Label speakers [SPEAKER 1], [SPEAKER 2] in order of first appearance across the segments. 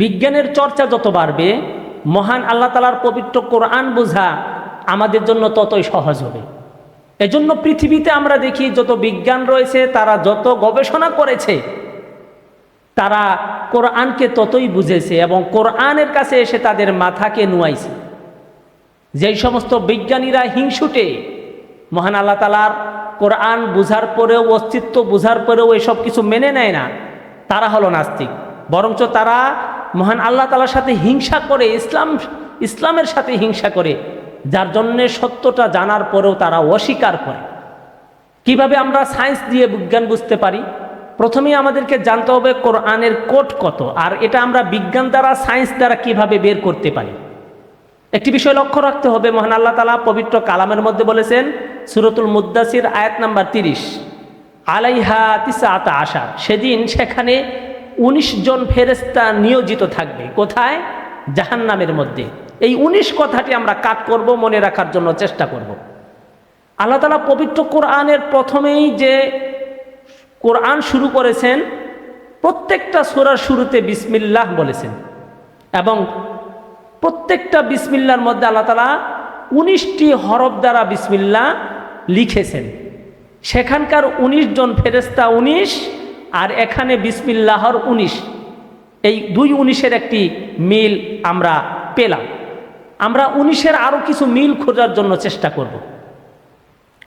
[SPEAKER 1] বিজ্ঞানের চর্চা যত বাড়বে, মহান আল্লাহ তালার পবিত্র কোরআন বোঝা আমাদের জন্য ততই সহজ হবে। এজন্য পৃথিবীতে আমরা দেখি, যত বিজ্ঞান রয়েছে, তারা যত গবেষণা করেছে, তারা কোরআনকে ততই বুঝেছে এবং কোরআনের কাছে এসে তাদের মাথাকে নুয়াইছে। যেই সমস্ত বিজ্ঞানীরা হিংসুটে, মহান আল্লাহ তালার কোরআন বুঝার পরেও, অস্তিত্ব বুঝার পরেও এসব কিছু মেনে নেয় না, তারা হলো নাস্তিক। বরঞ্চ তারা মহান আল্লাহ তালার সাথে হিংসা করে, ইসলাম, ইসলামের সাথে হিংসা করে, যার জন্যে সত্যটা জানার পরেও তারা অস্বীকার করে। কীভাবে আমরা সায়েন্স দিয়ে বিজ্ঞান বুঝতে পারি? প্রথমেই আমাদেরকে জানতে হবে কোরআনের কোট কত, আর এটা আমরা বিজ্ঞান দ্বারা, সায়েন্স দ্বারা কীভাবে বের করতে পারি। একটি বিষয় লক্ষ্য রাখতে হবে, মহান আল্লাহ তালা পবিত্র কালামের মধ্যে বলেছেন, সুরতুল মুদাসির আয়াত নাম্বার তিরিশ, আলাইহা তিসা আতা আশা সেদিন সেখানে ১৯ জন ফেরেস্তা নিয়োজিত থাকবে। কোথায়? জাহান্নামের মধ্যে। এই ১৯ কথাটি আমরা কাট করব, মনে রাখার জন্য চেষ্টা করব। আল্লাহ তালা পবিত্র কোরআনের প্রথমেই যে কোরআন শুরু করেছেন, প্রত্যেকটা সোরার শুরুতে বিসমিল্লাহ বলেছেন। এবং প্রত্যেকটা বিসমিল্লার মধ্যে আল্লাহ তালা উনিশটি হরফ দ্বারা বিসমিল্লা লিখেছেন। সেখানকার ১৯ জন ফেরেস্তা ১৯ আর এখানে বিসমিল্লাহর ১৯ এই দুই উনিশের একটি মিল আমরা পেলাম। আমরা উনিশের আরও কিছু মিল খোঁজার জন্য চেষ্টা করব।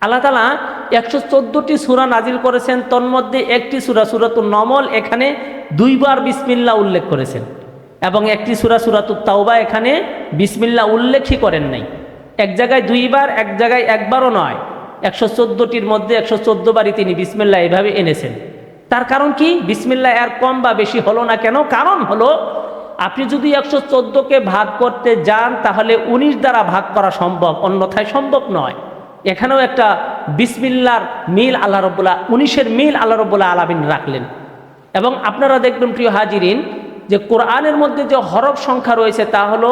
[SPEAKER 1] আল্লাহ তালা একশো চোদ্দোটি সুরা নাজিল করেছেন, তন্মধ্যে একটি সুরা সুরাতুল নমল, এখানে দুইবার বিসমিল্লা উল্লেখ করেছেন এবং একটি সুরা সুরাতুল তাওবা এখানে বিসমিল্লা উল্লেখই করেন নাই। এক জায়গায় দুইবার, এক জায়গায় একবারও নয়। একশো চোদ্দোটির মধ্যে একশো চোদ্দ বারই তিনি বিসমিল্লা এভাবে এনেছেন। তার কারণ কি? বিসমিল্লা এর কম বা বেশি হলো না কেন? কারণ হলো, আপনি যদি একশো চোদ্দোকে ভাগ করতে যান, তাহলে উনিশ দ্বারা ভাগ করা সম্ভব, অন্যথায় সম্ভব নয়। এখানেও একটা বিসমিল্লার মিল আল্লাহ রব্বুল্লাহ উনিশের মিল আল্লাহ রব্বুল্লাহ আলামিন রাখলেন। এবং আপনারা দেখবেন, প্রিয় হাজিরিন, যে কোরআনের মধ্যে যে হরফ সংখ্যা রয়েছে, তা হলো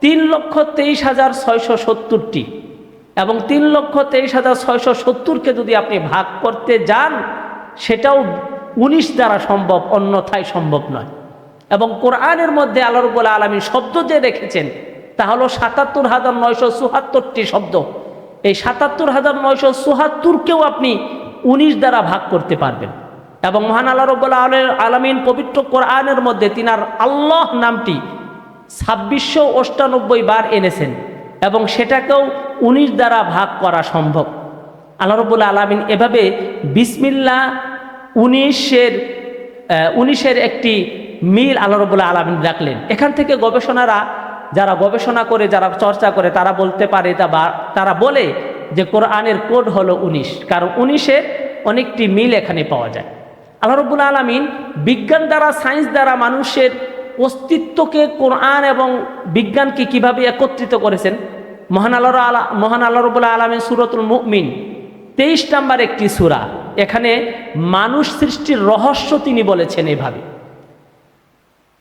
[SPEAKER 1] তিন লক্ষ তেইশ হাজার ছয়শো সত্তরটি। এবং তিন লক্ষ তেইশ হাজার ছয়শো সত্তরকে যদি আপনি ভাগ করতে যান সেটাও উনিশ দ্বারা সম্ভব, অন্যথায় সম্ভব নয়। এবং কোরআনের মধ্যে আল্লাহ রব্বুল আলমী শব্দ যে রেখেছেন, তা হলো সাতাত্তর হাজার নয়শো চুহাত্তরটি শব্দ। এই সাতাত্তর হাজার নয়শো চুহাত্তরকেও আপনি উনিশ দ্বারা ভাগ করতে পারবেন। এবং মহান আল্লাহ রব্বুল আলমিন পবিত্র কোরআনের মধ্যে তিনার আল্লাহ নামটি ছাব্বিশশো অষ্টানব্বই বার এনেছেন এবং সেটাকেও উনিশ দ্বারা ভাগ করা সম্ভব। আল্লাহ রব্বুল আলমিন এভাবে বিসমিল্লা উনিশের উনিশের একটি মিল আল্লাহ রব্বুল আলমিন রাখলেন। এখান থেকে গবেষণারা যারা গবেষণা করে, যারা চর্চা করে, তারা বলতে পারে তা তারা বলে যে কোরআনের কোড হলো উনিশ, কারণ উনিশের অনেকটি মিল এখানে পাওয়া যায়। আল্লাহ রব্বুল আলমিন বিজ্ঞান দ্বারা, সায়েন্স দ্বারা মানুষের অস্তিত্বকে কোরআন এবং বিজ্ঞানকে কীভাবে একত্রিত করেছেন? মহান আল্লাহ আলা মহান আল্লাহ রবুল্লাহ আলমিন সুরতুল মুমিন তেইশ নাম্বার একটি সুরা। এখানে মানুষ সৃষ্টির রহস্য তিনি বলেছেন এভাবে।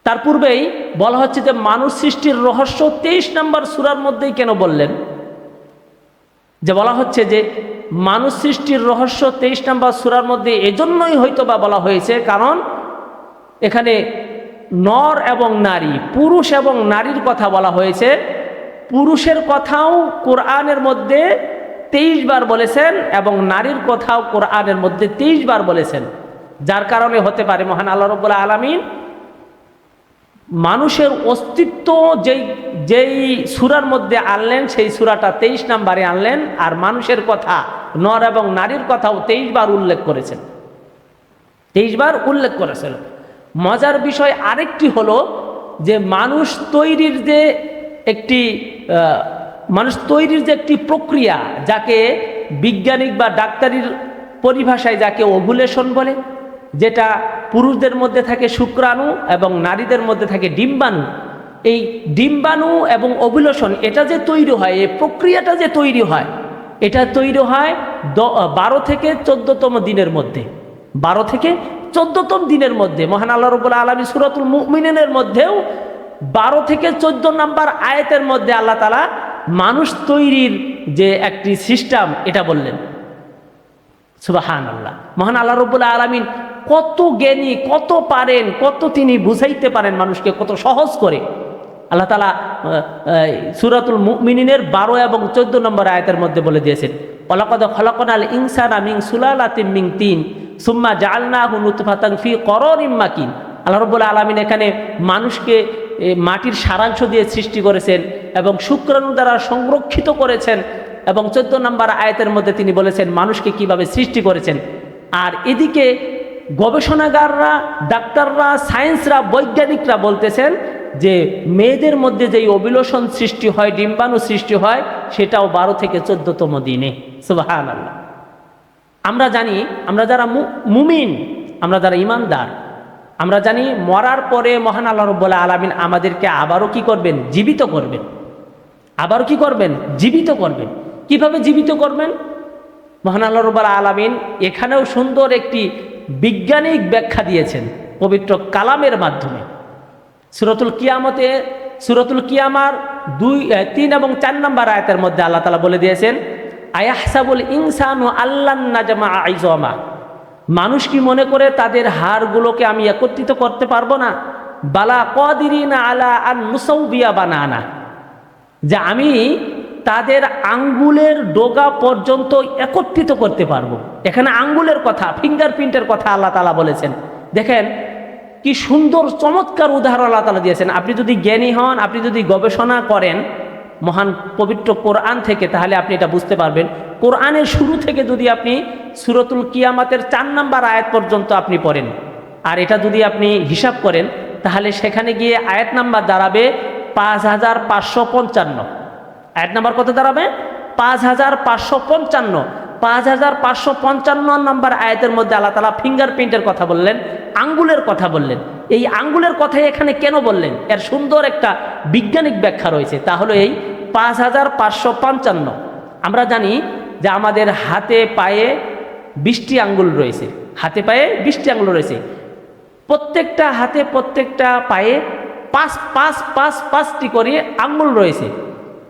[SPEAKER 1] তার পূর্বেই বলা হচ্ছে যে মানুষ সৃষ্টির রহস্য তেইশ নাম্বার সুরার মধ্যেই কেন বললেন? যে বলা হচ্ছে যে মানুষ সৃষ্টির রহস্য তেইশ নাম্বার সুরার মধ্যে এজন্যই হয়তো বা বলা হয়েছে, কারণ এখানে নর এবং নারী, পুরুষ এবং নারীর কথা বলা হয়েছে। পুরুষের কথাও কোরআনের মধ্যে তেইশ বার বলেছেন এবং নারীর কথাও কোরআনের মধ্যে তেইশ বার বলেছেন। যার কারণে হতে পারে মহান আল্লাহ রব্বুল্লা আলমিন মানুষের অস্তিত্ব যেই যেই সুরার মধ্যে আনলেন, সেই সুরাটা তেইশ নাম্বারে আনলেন আর মানুষের কথা, নর এবং নারীর কথাও তেইশ বার উল্লেখ করেছেন। তেইশ বার উল্লেখ করেছেন। মজার বিষয় আরেকটি হলো যে মানুষ তৈরির যে একটি মানুষ তৈরির যে একটি প্রক্রিয়া, যাকে বিজ্ঞানিক বা ডাক্তারির পরিভাষায় যাকে ওভুলেশন বলে, যেটা পুরুষদের মধ্যে থাকে শুক্রাণু এবং নারীদের মধ্যে থাকে ডিম্বাণু, এই ডিম্বাণু এবং অভিলোষণ এটা যে তৈরি হয়, এই প্রক্রিয়াটা যে তৈরি হয়, এটা তৈরি হয় দ বারো থেকে চোদ্দতম দিনের মধ্যে। বারো থেকে চোদ্দতম দিনের মধ্যে, মহান আল্লাহ রবুল্লা আলমী সুরতুল মুমিনের মধ্যেও বারো থেকে চোদ্দ নাম্বার আয়তের মধ্যে আল্লাহ তালা মানুষ তৈরির যে একটি সিস্টেম, এটা বললেন। সুবাহান আল্লাহ মহান আল্লাহ রবুল্লা আলমিন কত জ্ঞানী, কত পারেন, কত তিনি বুঝাইতে পারেন মানুষকে, কত সহজ করে। আল্লাহ তালা সুরাতুল মিনিনের বারো এবং চোদ্দ নম্বর আয়তের মধ্যে বলে দিয়েছেন অলাকদ খলকনাল ইনসানা মিং সুলালাতিম মিং তিন, সুম্মা জালনা ফি করর ইম্মাকিন আল্লাহ রব্বুল আলমিন এখানে মানুষকে মাটির সারাংশ দিয়ে সৃষ্টি করেছেন। এবং শুক্রাণু দ্বারা সংরক্ষিত করেছেন এবং চোদ্দ নম্বর আয়তের মধ্যে তিনি বলেছেন, মানুষকে কীভাবে সৃষ্টি করেছেন। আর এদিকে গবেষণাগাররা, ডাক্তাররা, সায়েন্সরা, বৈজ্ঞানিকরা বলতেছেন যে, মেয়েদের মধ্যে যেই অবিলোষণ সৃষ্টি হয়, ডিম্বাণু সৃষ্টি হয়, সেটাও বারো থেকে চোদ্দতম দিনে। সুবাহান আল্লাহ আমরা জানি, আমরা যারা মুমিন, আমরা যারা ইমানদার, আমরা জানি মরার পরে মহান আল্লাহ রব্বুল্লাহ আলমিন আমাদেরকে আবারও কি করবেন? জীবিত করবেন। আবারও কি করবেন? জীবিত করবেন। কীভাবে জীবিত করবেন? মহান আল্লাহ আলমিন এখানেও সুন্দর একটি বৈজ্ঞানিক ব্যাখ্যা দিয়েছেন পবিত্র কালামের মাধ্যমে। সুরতুল কিয়ামতে, সুরতুল কিয়ামার দুই তিন এবং চার নম্বর আয়াতের মধ্যে আল্লাহ তালা বলে দিয়েছেন, আয়াহসাবুল ইনসানু আল্লাহ নাজমা আইজমা। মানুষ কি মনে করে তাদের হাড়গুলোকে আমি একত্রিত করতে পারব না? বালা কদিরিনা আলা আর মুসৌবিয়া বানানা। যে আমি তাদের আঙ্গুলের ডোগা পর্যন্ত একত্রিত করতে পারব। এখানে আঙ্গুলের কথা ফিঙ্গারপ্রিন্টের কথা আল্লাহ তালা বলেছেন। দেখেন, কি সুন্দর, চমৎকার উদাহরণ আল্লাহ তালা দিয়েছেন। আপনি যদি জ্ঞানী হন, আপনি যদি গবেষণা করেন, মহান পবিত্র কোরআন থেকে, তাহলে আপনি এটা বুঝতে পারবেন। কোরআনের শুরু থেকে যদি আপনি সুরতুল কিয়ামাতের চার নাম্বার আয়াত পর্যন্ত আপনি পড়েন, আর এটা যদি আপনি হিসাব করেন, তাহলে সেখানে গিয়ে আয়াত নাম্বার দাঁড়াবে পাঁচ হাজার পাঁচশো পঞ্চান্ন। আয়াত নাম্বার কত দাঁড়াবে? পাঁচ হাজার পাঁচশো পঞ্চান্ন। পাঁচ হাজার পাঁচশো পঞ্চান্ন নম্বর আয়াতের মধ্যে আল্লাহ তালা ফিঙ্গারপ্রিন্টের কথা বললেন, আঙ্গুলের কথা বললেন। এই আঙ্গুলের কথাই এখানে কেন বললেন? এর সুন্দর একটা বৈজ্ঞানিক ব্যাখ্যা রয়েছে। তা হলো এই পাঁচ হাজার পাঁচশো পঞ্চান্ন। আমরা জানি যে আমাদের হাতে পায়ে বিশটি আঙ্গুল রয়েছে। হাতে পায়ে বিশটি আঙ্গুল রয়েছে। প্রত্যেকটা হাতে প্রত্যেকটা পায়ে পাঁচ পাঁচ পাঁচ, পাঁচটি করে আঙ্গুল রয়েছে।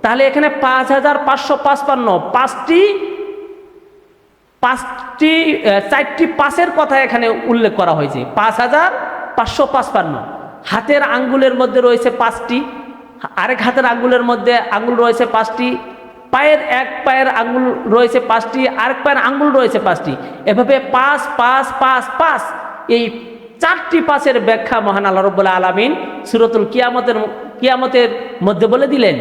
[SPEAKER 1] তাহলে এখানে পাঁচ হাজার পাঁচশো পাঁচপান্ন, পাঁচটি পাঁচটি চারটি পাঁচের কথা এখানে উল্লেখ করা হয়েছে। পাঁচ হাজার পাঁচশো পাঁচপান্ন। হাতের আঙ্গুলের মধ্যে রয়েছে পাঁচটি, আরেক হাতের আঙ্গুলের মধ্যে আঙ্গুল রয়েছে পাঁচটি, পায়ের এক পায়ের আঙ্গুল রয়েছে পাঁচটি, আরেক পায়ের আঙ্গুল রয়েছে পাঁচটি। এভাবে পাঁচ পাঁচ পাঁচ পাঁচ এই চারটি পাশের ব্যাখ্যা মহান আল্লাহ রব্বুল্লাহ আলমিন সুরতুল কিয়ামতের কিয়ামতের মধ্যে বলে দিলেন।